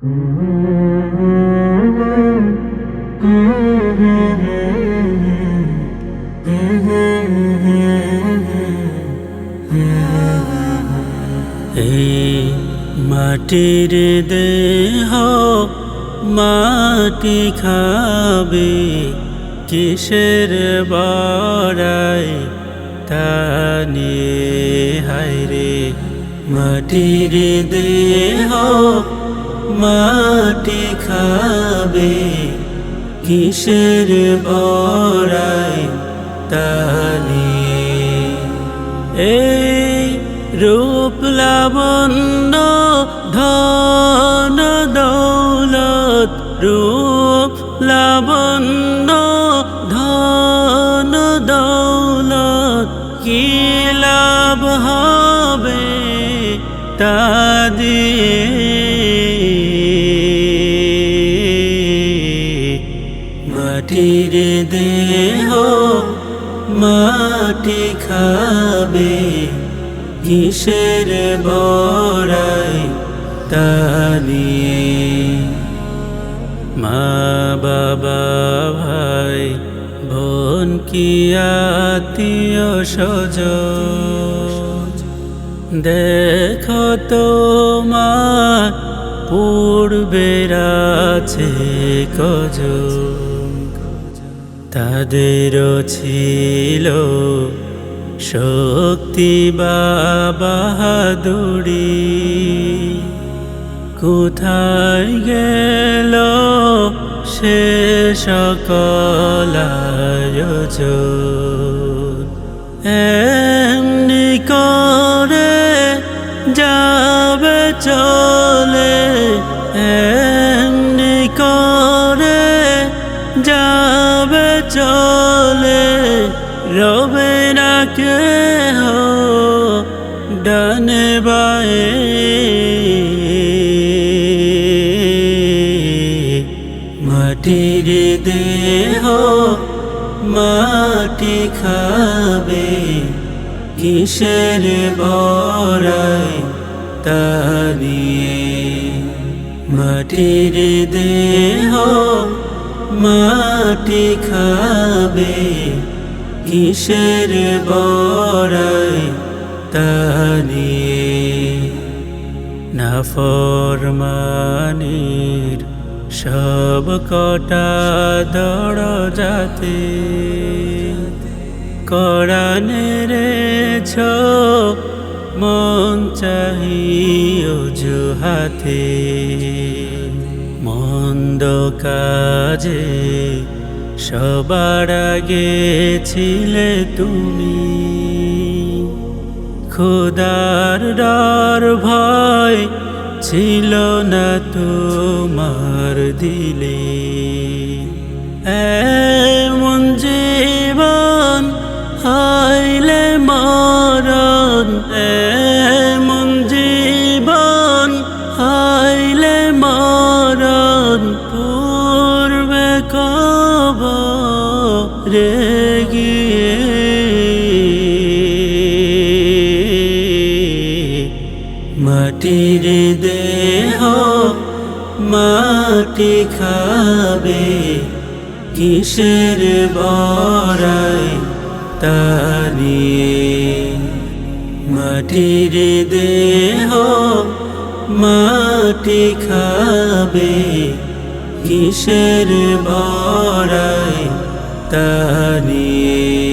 মাটির দেহ মাটি খাবে কিসের বড়াই তানে হায়রে মাটির দেহ মাটি খাবে কিসের বড়াই তানে এই রূপ লাবণ্য ধন দৌলত, রূপ লাবণ্য ধন দৌলত, কি লাভ হবে তা দিয়ে মাটি খাবে কিসের বড়াই তা নিয়ে। মা বাবা ভাই, বোন কি সজ দেখো তোমার পূর্বের আছে কজ তাদেরও ছিল শক্তি বাহাদুরি কোথায় গেল সে সকল আয়োজন? এমনি করে যাবে চলে, এমনি করে যাবে চলে, রবে না কে হো ডানে বায়ে। মাটির দেহ মাটি খাবে, কিসের বড়াই তা নিয়ে। মাটির দেহ মাটি খাবে কিসের বড়াই তা নিয়ে? নাফরমানির সব কটা দড় যাতে করানের ছ মন চাহিও জুহাতে। মন্দ কাজে সবার আগে ছিলে তুমি। খোদার ডর ভয় ছিল না তোমার দিলে। এমন রে গিয়ে মাটির দেহ মাটি খাবে কিসের বড়াই তা নিয়ে? মাটির দেহ মাটি খাবে কিসের বড়াই তানিয়ে